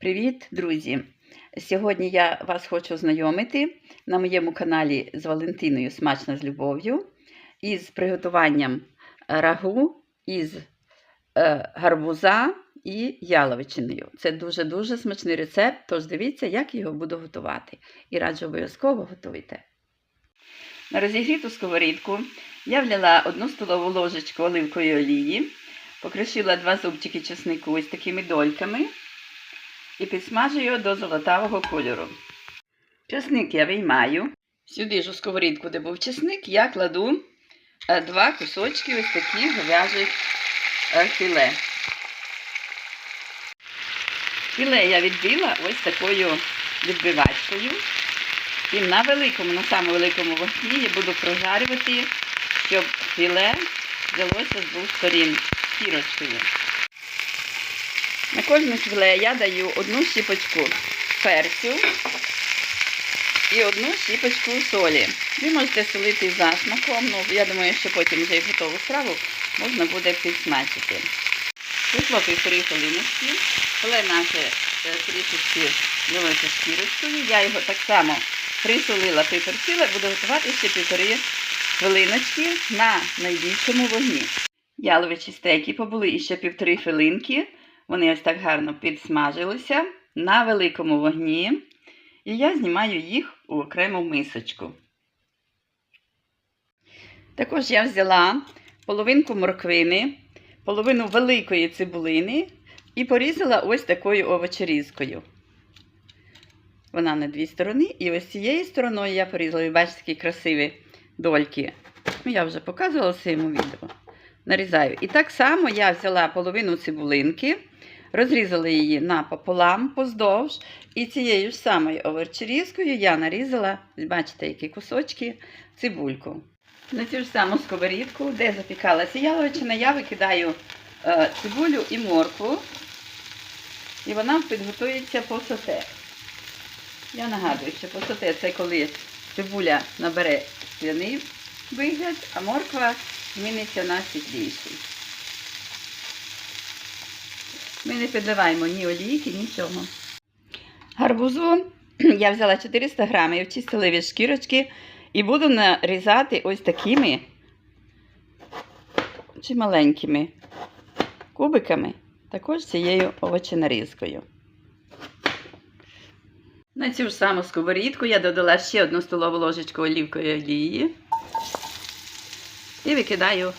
Привіт, друзі! Сьогодні я вас хочу знайомити на моєму каналі з Валентиною Смачно з любов'ю із приготуванням рагу із е, гарбуза і яловичиною. Це дуже-дуже смачний рецепт, тож дивіться, як його буду готувати. І раджу обов'язково готуйте. На розігріту сковорідку я влила одну столову ложечку оливкової олії, покришила два зубчики чеснику ось такими дольками і підсмажу його до золотавого кольору. Чесник я виймаю. Сюди ж у сковорідку, де був чесник, я кладу е, два кусочки ось такі говяжих е, філе. Філе я відбила ось такою відбивачкою. І на великому, на самому великому вогні я буду прожарювати, щоб філе взялося з двох сторін кірочкою. На кожне філе я даю одну щіпочку перцю і одну щіпочку солі. Ви можете солити за смаком, ну я думаю, що потім вже готову страву можна буде підсмачити. Прийшло півтори хвилиночки, філе наше е, трішечки злилося шкірочкою. Я його так само присолила, приперчила, буду готувати ще півтори хвилиночки на найбільшому вогні. Яловичі стейки побули іще півтори хвилинки. Вони ось так гарно підсмажилися на великому вогні. І я знімаю їх у окрему мисочку. Також я взяла половинку морквини, половину великої цибулини і порізала ось такою овочерізкою. Вона на дві сторони. І ось цією стороною я порізала, ви бачите, такі красиві дольки. Ну, я вже показувала в своєму відео. Нарізаю. І так само я взяла половину цибулинки, розрізала її напополам поздовж. І цією ж самою оверчерізкою я нарізала, бачите, які кусочки, цибульку. На цю ж саму сковорідку, де запікалася яловичина, я викидаю е, цибулю і моркву. І вона підготується по соте. Я нагадую, що по соте це коли цибуля набере скляний вигляд, а морква зміниться на світліший. Не підливаємо ні олійки, нічого. Гарбузу я взяла 400 грамів, чистила від шкірочки і буду нарізати ось такими чи маленькими кубиками, також цією овоченарізкою. На цю ж саму сковорідку я додала ще одну столову ложечку олівкової олії і викидаю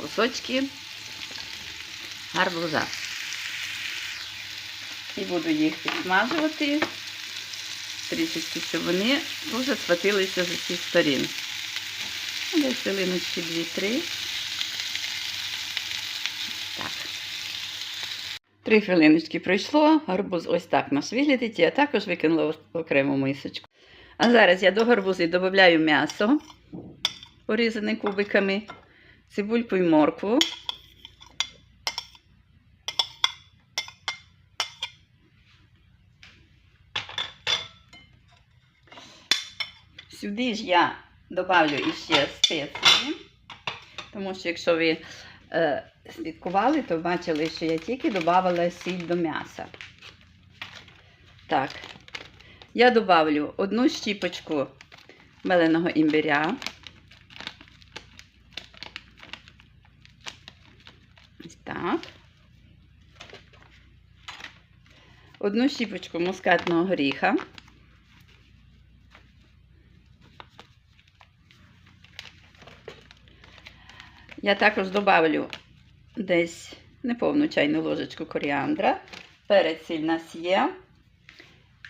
кусочки гарбуза. І буду їх підсмажувати трішечки, щоб вони дуже схватилися з усіх сторін. Десь хвилиночки 2-3. Так. Три хвилиночки пройшло, гарбуз ось так наш виглядить, я також викинула в окрему мисочку. А зараз я до гарбузи додаю м'ясо, порізане кубиками, цибульку і моркву. Сюди ж я додаю іще спеції, тому що якщо ви е, слідкували, то бачили, що я тільки додавала сіль до м'яса. Так, я додавлю одну щіпочку меленого імбиря. Так. Одну щіпочку мускатного горіха. Я також добавлю десь неповну чайну ложечку коріандра. Перець сіль нас є.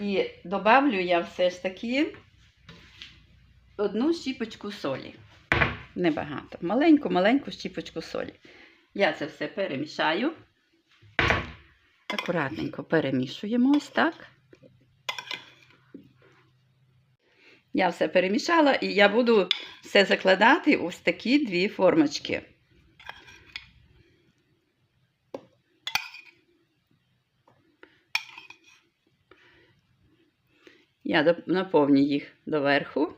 І добавлю я все ж таки одну щіпочку солі. Небагато. Маленьку-маленьку щіпочку солі. Я це все перемішаю. Акуратненько перемішуємо ось так. Я все перемішала і я буду все закладати ось такі дві формочки. Я наповню їх доверху.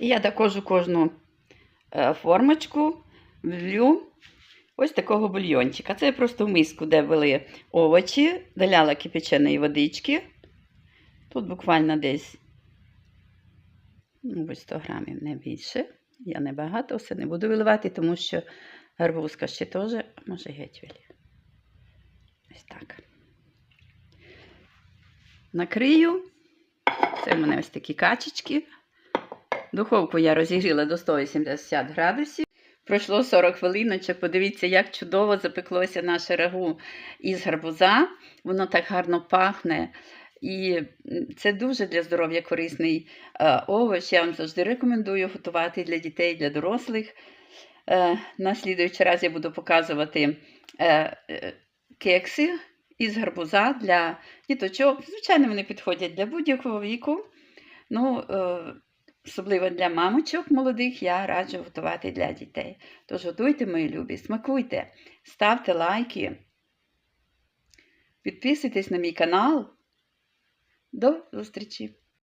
І я також у кожну формочку влю ось такого бульйончика. Це я просто в миску, де були овочі, доляла кипяченої водички. Тут буквально десь ну, 100 грамів, не більше. Я не багато все не буду виливати, тому що гарбузка ще теж може геть вилі. Ось так. Накрию. Це в мене ось такі качечки. Духовку я розігріла до 180 градусів. Пройшло 40 хвилиночок. Подивіться, як чудово запеклося наше рагу із гарбуза. Воно так гарно пахне. І це дуже для здоров'я корисний е, овоч. Я вам завжди рекомендую готувати для дітей, для дорослих. Е, на слідуючий раз я буду показувати е, кекси із гарбуза для діточок. Звичайно, вони підходять для будь-якого віку. Ну, особливо для мамочок молодих, я раджу готувати для дітей. Тож готуйте, мої любі, смакуйте, ставте лайки, підписуйтесь на мій канал. До зустрічі!